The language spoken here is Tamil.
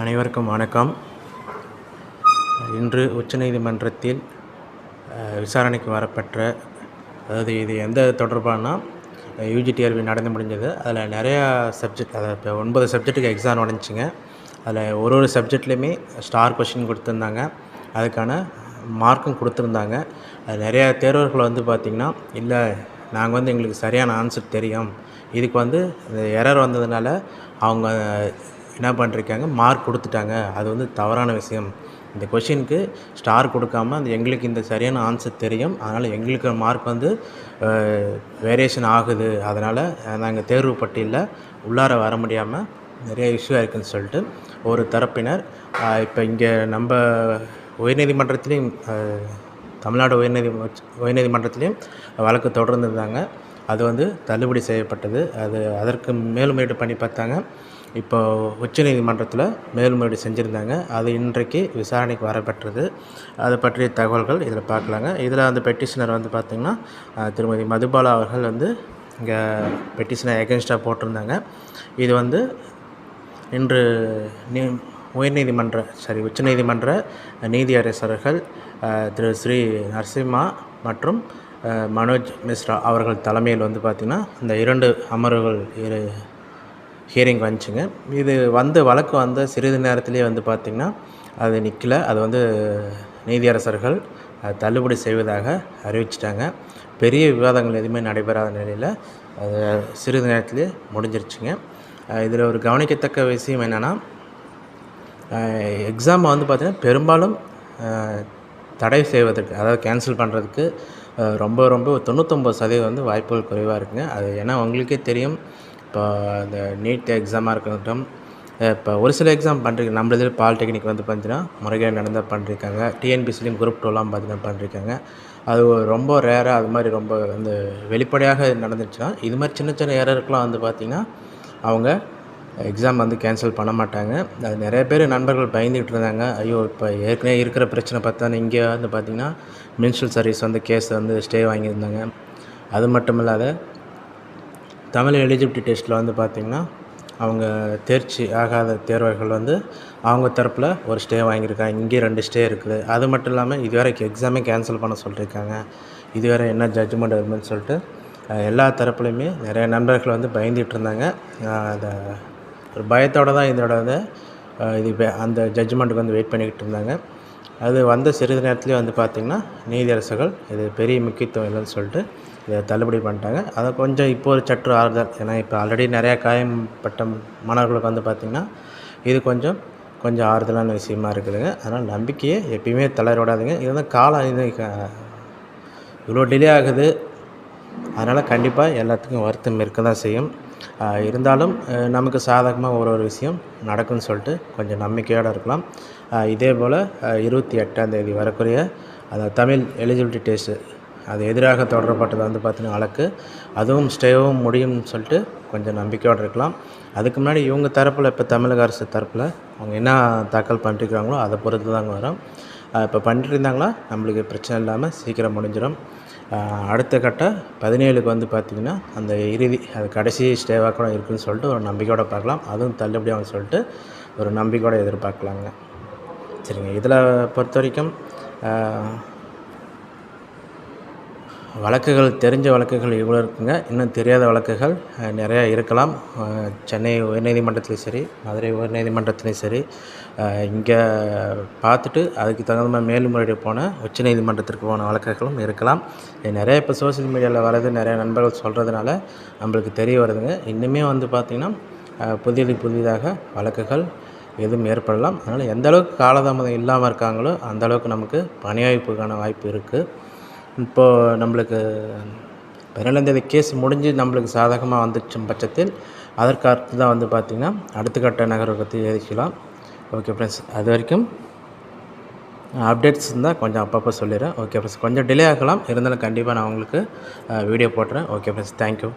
அனைவருக்கும் வணக்கம். இன்று உச்சநீதிமன்றத்தில் விசாரணைக்கு வரப்பெற்ற அதாவது இது எந்த தொடர்பானா யூஜி தேர்வு நடந்து முடிஞ்சது. அதில் நிறையா சப்ஜெக்ட் அதை இப்போ ஒன்பது சப்ஜெக்ட்டுக்கு எக்ஸாம் நடந்துச்சுங்க. அதில் ஒரு ஒரு சப்ஜெக்ட்லேயுமே ஸ்டார் கொஷின் கொடுத்துருந்தாங்க. அதுக்கான மார்க்கும் கொடுத்துருந்தாங்க. அது நிறையா தேர்வர்கள் வந்து பார்த்திங்கன்னா இல்லை நாங்கள் வந்து எங்களுக்கு சரியான ஆன்சர் தெரியும். இதுக்கு வந்து இந்த எரர் வந்ததுனால அவங்க என்ன பண்ணிருக்காங்க? மார்க் கொடுத்துட்டாங்க. அது வந்து தவறான விஷயம். இந்த கொஷினுக்கு ஸ்டார் கொடுக்காம அந்த எங்களுக்கு இந்த சரியான ஆன்சர் தெரியும். அதனால் எங்களுக்கு மார்க் வந்து வேரியேஷன் ஆகுது. அதனால் நாங்கள் தேர்வு பட்டியலில் உள்ளார வர முடியாமல் நிறைய இஷ்யூ இருக்குதுன்னு சொல்லிட்டு ஒரு தரப்பினர் இப்போ இங்கே நம்ம உயர்நீதிமன்றத்துலேயும் தமிழ்நாடு உயர்நீதி உயர்நீதிமன்றத்துலேயும் வழக்கு தொடர்ந்துருந்தாங்க. அது வந்து தள்ளுபடி செய்யப்பட்டது. அது அதற்கு மேலும் மேட்டு பண்ணி பார்த்தாங்க. இப்போ உச்சநீதிமன்றத்தில் மேல்முறையீடு செஞ்சுருந்தாங்க. அது இன்றைக்கு விசாரணைக்கு வரப்பெற்றது. அதை பற்றிய தகவல்கள் இதில் பார்க்கலாங்க இதில் வந்து பெட்டிஷனர் வந்து பார்த்திங்கன்னா திருமதி மதுபாலா அவர்கள் வந்து இங்கே பெட்டிஷனை எகென்ஸ்டாக போட்டிருந்தாங்க. இது வந்து இன்று நீ உயர்நீதிமன்ற சாரி உச்சநீதிமன்ற நீதியரசர்கள் திரு ஸ்ரீ நரசிம்மா மற்றும் மனோஜ் மிஸ்ரா அவர்கள் தலைமையில் வந்து பார்த்திங்கன்னா இந்த இரண்டு அமர்வுகள் இரு ஹியரிங் வந்துச்சுங்க. இது வந்து வழக்கு வந்த சிறிது நேரத்திலே வந்து பார்த்திங்கன்னா அது நிற்கல அது வந்து நீதியரசர்கள் அது தள்ளுபடி செய்வதாக அறிவிச்சிட்டாங்க. பெரிய விவாதங்கள் எதுவுமே நடைபெறாத நிலையில் அது சிறிது நேரத்திலே முடிஞ்சிருச்சுங்க. இதில் ஒரு கவனிக்கத்தக்க விஷயம் என்னென்னா எக்ஸாம் வந்து பார்த்திங்கன்னா பெரும்பாலும் தடை செய்வதற்கு அதாவது கேன்சல் பண்ணுறதுக்கு ரொம்ப ரொம்ப தொண்ணூத்தொம்பது சதவீதம் வந்து வாய்ப்புகள் குறைவாக இருக்குங்க. அது ஏன்னா உங்களுக்கே தெரியும் இப்போ இந்த நீட் எக்ஸாமாக இருக்கட்டும் இப்போ ஒரு சில எக்ஸாம் பண்ணுறீங்க நம்மள இதில் பாலிடெக்னிக் வந்து பார்த்தீங்கன்னா முறைகேடு நடந்தால் பண்ணிருக்காங்க. டிஎன்பிசிலையும் குரூப் டூலாம் பார்த்தீங்கன்னா பண்ணிருக்காங்க. அது ரொம்ப ரேராக அது மாதிரி ரொம்ப வந்து வெளிப்படையாக நடந்துச்சுன்னா இது மாதிரி சின்ன சின்ன ஏரருக்குலாம் வந்து பார்த்திங்கன்னா அவங்க எக்ஸாம் வந்து கேன்சல் பண்ண மாட்டாங்க. அது நிறைய பேர் நண்பர்கள் பயந்துகிட்டு இருந்தாங்க. ஐயோ இப்போ ஏற்கனவே இருக்கிற பிரச்சனை பார்த்தா இங்கே வந்து பார்த்திங்கன்னா மினிஸ்ட்ரல் சர்வீஸ் வந்து கேஸ் வந்து ஸ்டே வாங்கியிருந்தாங்க. அது மட்டும் இல்லாத தமிழ் எலிஜிபிலிட்டி டெஸ்ட்டில் வந்து பார்த்திங்கன்னா அவங்க தேர்ச்சி ஆகாத தேர்வர்கள் வந்து அவங்க தரப்பில் ஒரு ஸ்டே வாங்கியிருக்காங்க. இங்கே ரெண்டு ஸ்டே இருக்குது. அது மட்டும் இல்லாமல் இதுவரைக்கும் எக்ஸாமே கேன்சல் பண்ண சொல்லியிருக்காங்க. இதுவரை என்ன ஜட்ஜ்மெண்ட் வருதுன்னு சொல்லிட்டு எல்லா தரப்புலையுமே நிறைய நண்பர்கள் வந்து பயந்துகிட்டு இருந்தாங்க. அதை ஒரு பயத்தோடு தான் இதோட வந்து இது அந்த ஜட்ஜ்மெண்ட்டுக்கு வந்து வெயிட் பண்ணிக்கிட்டு இருந்தாங்க. அது வந்த சிறிது நேரத்துலேயே வந்து பார்த்திங்கன்னா நீதியரசர்கள் இது பெரிய முக்கியத்துவம் இல்லைன்னு சொல்லிட்டு இதை தள்ளுபடி பண்ணிட்டாங்க. அதை கொஞ்சம் இப்போ ஒரு சற்று ஆறுதல். ஏன்னா இப்போ ஆல்ரெடி நிறையா காயம்பட்ட மாணவர்களுக்கு வந்து பார்த்திங்கன்னா இது கொஞ்சம் கொஞ்சம் ஆறுதலான விஷயமா இருக்குதுங்க. அதனால் நம்பிக்கையை எப்பயுமே தளர விடாதுங்க. இது வந்து காலம் இது இவ்வளோ டிலே ஆகுது. அதனால் கண்டிப்பாக எல்லாத்துக்கும் வருத்தம் இருக்க தான் செய்யும். இருந்தாலும் நமக்கு சாதகமாக ஒரு ஒரு விஷயம் நடக்கும்னு சொல்லிட்டு கொஞ்சம் நம்பிக்கையோடு இருக்கலாம். இதே போல் இருபத்தி எட்டாம் தேதி வரக்கூடிய அந்த தமிழ் எலிஜிபிலிட்டி டெஸ்ட்டு அது எதிராக தொடரப்பட்டது வந்து பார்த்தீங்கன்னா வழக்கு. அதுவும் ஸ்டேவும் முடியும்னு சொல்லிட்டு கொஞ்சம் நம்பிக்கையோடு இருக்கலாம். அதுக்கு முன்னாடி இவங்க தரப்பில் இப்போ தமிழக அரசு தரப்பில் அவங்க என்ன தாக்கல் பண்ணிருக்காங்களோ அதை பொறுத்து தாங்க வரும். இப்போ பண்ணிட்டு இருந்தாங்களா நம்மளுக்கு பிரச்சனை இல்லாமல் சீக்கிரம் முடிஞ்சிடும். அடுத்த கட்ட பதினேழுக்கு வந்து பார்த்திங்கன்னா அந்த இறுதி அது கடைசி ஸ்டேவாக கூட இருக்குன்னு சொல்லிட்டு ஒரு நம்பிக்கையோடு பார்க்கலாம். அதுவும் தள்ளுபடியாகும் சொல்லிட்டு ஒரு நம்பிக்கையோட எதிர்பார்க்கலாங்க. சரிங்க இதில் பொறுத்த வரைக்கும் வழக்குகள் தெரிஞ்ச வழக்குகள் இவ்வளோ இருக்குங்க. இன்னும் தெரியாத வழக்குகள் நிறையா இருக்கலாம். சென்னை உயர்நீதிமன்றத்துலேயும் சரி மதுரை உயர்நீதிமன்றத்துலேயும் சரி இங்கே பார்த்துட்டு அதுக்கு தகுந்த மாதிரி மேல்முறையீடு போன உச்சநீதிமன்றத்திற்கு போன வழக்குகளும் இருக்கலாம். நிறைய இப்போ சோஷியல் மீடியாவில் வர்றது நிறைய நண்பர்கள் சொல்கிறதுனால நம்மளுக்கு தெரிய வருதுங்க. இன்னுமே வந்து பார்த்திங்கன்னா புதியது புதிதாக வழக்குகள் எதுவும் ஏற்படலாம். அதனால் எந்த அளவுக்கு காலதாமதம் இல்லாமல் இருக்காங்களோ அந்த அளவுக்கு நமக்கு பணி வாய்ப்புக்கான வாய்ப்பு இருக்குது இப்போது நம்மளுக்கு பதினேழாந்தேதி கேஸ் முடிஞ்சு நம்மளுக்கு சாதகமாக வந்துச்சும் பட்சத்தில் அதற்கு அடுத்து தான் வந்து பார்த்திங்கன்னா அடுத்த கட்ட நகர்வை பற்றி எழுதிக்கலாம். ஓகே ஃப்ரெண்ட்ஸ் அது வரைக்கும் அப்டேட்ஸ் இருந்தால் கொஞ்சம் அப்பப்போ சொல்லிடுறேன். ஓகே ஃப்ரெண்ட்ஸ் கொஞ்சம் டிலே ஆகலாம். இருந்தாலும் கண்டிப்பாக நான் உங்களுக்கு வீடியோ போட்டுறேன். Okay friends thank you